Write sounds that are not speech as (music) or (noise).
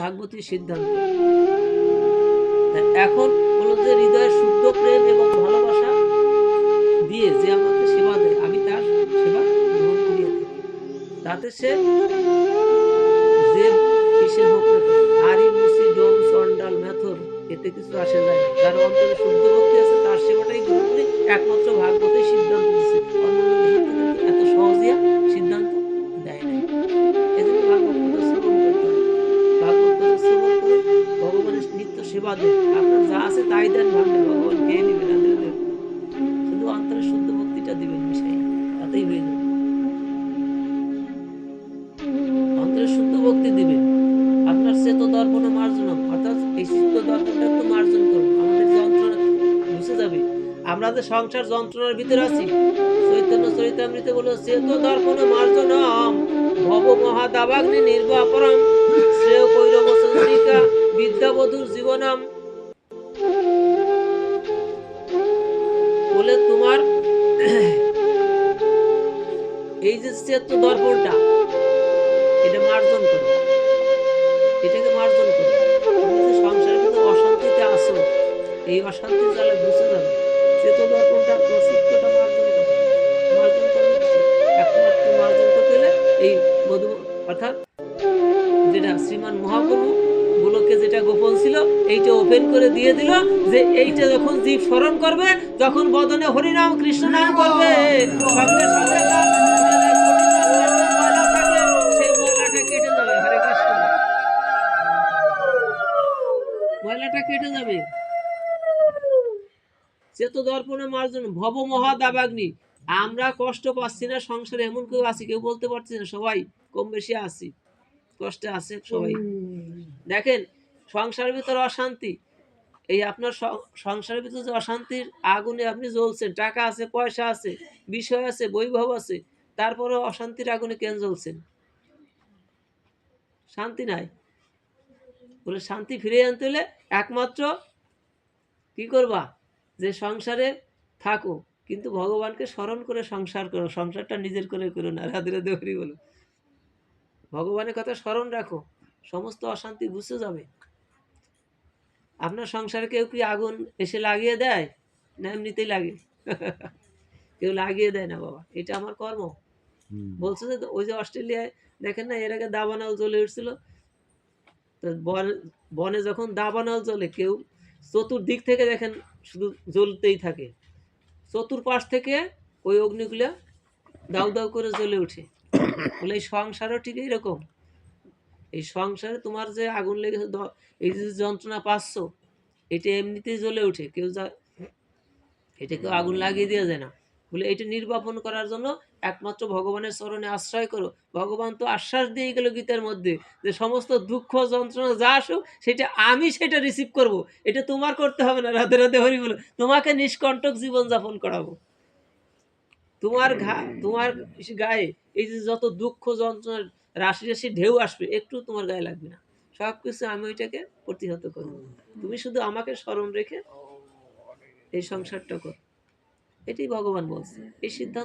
ভাগবতীর সিদ্ধান্ত। এখন হলো যে হৃদয়ের শুদ্ধ প্রেম এবং ভালোবাসা দিয়ে যে আমাকে সেবা দেয়, আমি তার সেবা গ্রহণ করিয়ে থাকি। তাতে সে এতে কিছু আসে যায় যার অন্তরে শুদ্ধ ভক্তি আছে, তার সেবাটাই গ্রহণ করি একমাত্র ভাগবতী আছে ভাবলে ভগবান খেয়ে নেবেন না দিলে শুধু অন্তরে শুদ্ধ ভক্তিটা দিবেন মিশাই তাতেই হয়ে যাবে। অন্তরে শুদ্ধ ভক্তি দিবেন। আপনার চেত দর্পণ মার্জন অর্থাৎ এই চিত্ত দর্পণটা একটু মার্জন করুন। আমাদের যন্ত্রণা বুঝে যাবে। আমরা যে সংসার যন্ত্রণার ভিতরে আছি, চৈতন্য চরিতামৃতে বলো চেত দর্পণ মার্জন ভব মহাদাবাগ্নি নির্বাপরম, শ্রেয় কৈরব চন্দ্রিকা বিদ্যাবধূর জীবনম। বলে তোমার এই যে চেত দর্পণটা, এটা মার্জন করো। এটাকে মার্জন করো। সংসারের ভিতরে অশান্তিতে আসো এই অশান্তির জ্বালা ঘুষে যাবে চেত দর্পণটা চিত্তটা মার্জন করো। মার্জন করবে কি? একমাত্র মার্জন করতে হলে এই মধু অর্থাৎ যেটা শ্রীমান মহাপ্রভু গোলকে যেটা গোপন ছিল, এইটা ওপেন করে দিয়ে দিল যে এইটা যখন জীব স্মরণ করবে, যখন বদনে হরিনাম কৃষ্ণ নাম করবে। ময়লাটা কেটে যাবে ভব মহা দাবাগ্নি আমরা কষ্ট পাচ্ছি না সংসারে, এমন কেউ আছি, কেউ বলতে পারছি না, সবাই কম বেশি আছি। কষ্টে আছে সবাই। দেখেন, সংসারের ভিতরে অশান্তি। এই আপনার সংসারের ভিতরে যে অশান্তির আগুনে আপনি জ্বলছেন, টাকা আছে, পয়সা আছে, বিষয় আছে, বৈভব আছে তারপরে অশান্তির আগুনে কেন জ্বলছেন? শান্তি নাই। বলে শান্তি ফিরে আনতে হলে একমাত্র কি করবা? যে সংসারে থাকো। কিন্তু ভগবানকে স্মরণ করে সংসার করো। সংসারটা নিজের করে করো না। রাধে রাধে হরি বলো। ভগবানের কথা স্মরণ রাখো। সমস্ত অশান্তি বুঝতে যাবে। আপনার সংসারে কেউ কি আগুন এসে লাগিয়ে দেয়? না এমনিতেই লাগে। (laughs) কেউ লাগিয়ে দেয় না বাবা এটা আমার কর্ম। বলছে যে ওই যে অস্ট্রেলিয়ায় দেখেন না এর আগে দাবানল জ্বলে উঠছিল। তো বন- বনে যখন দাবানল জ্বলে কেউ চতুর্দিক থেকে দেখেন শুধু জ্বলতেই থাকে। চতুর্পাশ থেকে ওই অগ্নিগুলো দাউ দাউ করে জ্বলে ওঠে। বলে এই সংসারও ঠিক এইরকম। এই সংসারে তোমার যে আগুন লেগেছে এই যে যন্ত্রণা পাচ্ছ, এটা এমনিতেই জ্বলে ওঠে। কেউ যা, এটা কেউ আগুন লাগিয়ে দেওয়া যায় না। বলে এটা নির্বাপন করার জন্য একমাত্র ভগবানের চরণে আশ্রয় করো। ভগবান তো আশ্বাস দিয়ে গেল গীতার মধ্যে যে সমস্ত দুঃখ, যন্ত্রণা যা আসুক, সেটা আমি সেটা রিসিভ করব। এটা তোমার করতে হবে না, রাধে রাধে হরি বলো। তোমাকে নিষ্কণ্টক জীবন যাপন করাবো। তোমার ঘা, তোমার গায়ে এই যে যত দুঃখ যন্ত্রণার রাশি রাশি ঢেউ আসবে, একটু তোমার গায়ে লাগবে না। সব কিছু আমি ওইটাকে প্রতিহত করব। তুমি শুধু আমাকে স্মরণ রেখে এই সংসারটা কর। এটি ভগবান বলছে। এই সিদ্ধান্ত